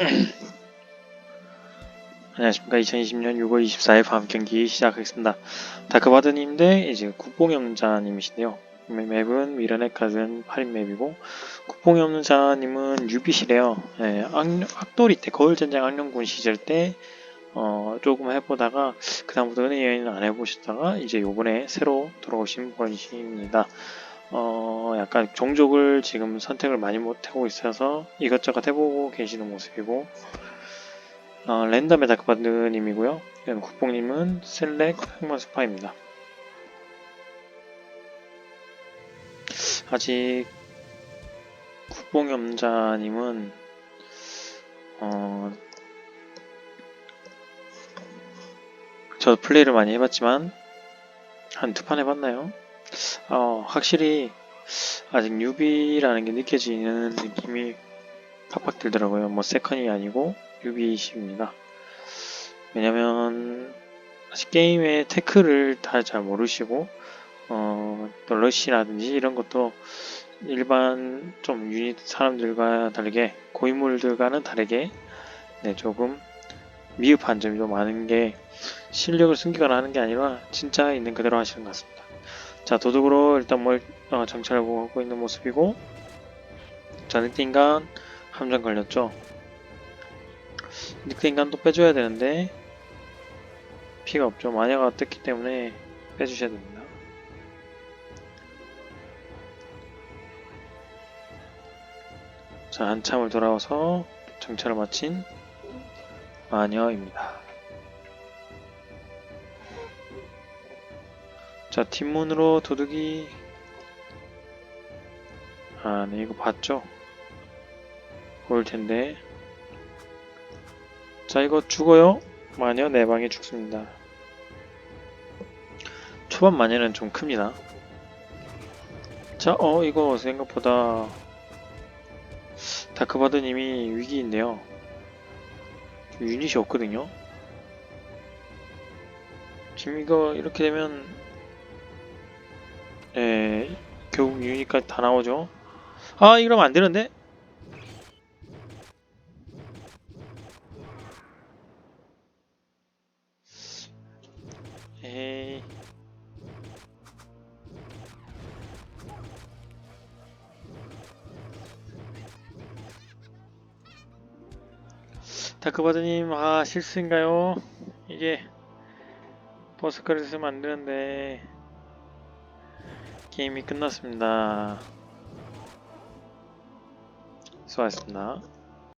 안녕하십니까. 2020년 6월 24일 밤 경기 시작하겠습니다. 다크바드님 대 이제 국뽕이 없는 자님이신데요. 맵- 맵은 미러넷 가든 8인 맵이고 국뽕이 없는 자님은 유비시래요. 예, 악, 악돌이 때 거울전쟁 악령군 시절 때 어, 조금 해보다가 그다음부터 은혜 여행은 안 해보셨다가 이제 요번에 새로 들어오신 분이십니다. 어, 약간 종족을 지금 선택을 많이 못하고 있어서 이것저것 해보고 계시는 모습이고 어, 랜덤의 다크바드님이고요. 국뽕님은 셀렉 흑마 스파입니다. 아직 국뽕이 없는 자님은 어, 저 플레이를 많이 해봤지만 한 두 판 해봤나요? 어, 확실히 아직 뉴비라는 게 느껴지는 느낌이 팍팍 들더라고요. 뭐 세컨이 아니고 뉴비식입니다. 왜냐면 아직 게임의 테크를 다 잘 모르시고 어, 또 러시라든지 이런 것도 일반 좀 유닛 사람들과 다르게 고인물들과는 다르게 네, 조금 미흡한 점이 좀 많은 게 실력을 숨기거나 하는 게 아니라 진짜 있는 그대로 하시는 것 같습니다. 자 도둑으로 일단 뭘 어, 정찰하고 하고 있는 모습이고 자 늑대인간 함정 걸렸죠. 늑대인간도 빼줘야 되는데 피가 없죠. 마녀가 떴기 때문에 빼주셔야 됩니다. 자 한참을 돌아와서 정찰을 마친 마녀입니다. 자 뒷문으로 도둑이. 아네 이거 봤죠? 올 텐데. 자 이거 죽어요? 마녀 네 방에 죽습니다. 초반 마녀는 좀 큽니다. 자 어 이거 생각보다 다크바드님이 위기인데요. 유닛이 없거든요. 지금 이거 이렇게 되면 예 결국 유닛까지 다 나오죠 아 이러면 안 되는데 에이. 다크바드님, 아, 실수인가요? 이게, 버스커를 쓰면 안 되는데, 게임이 끝났습니다. 수고하셨습니다.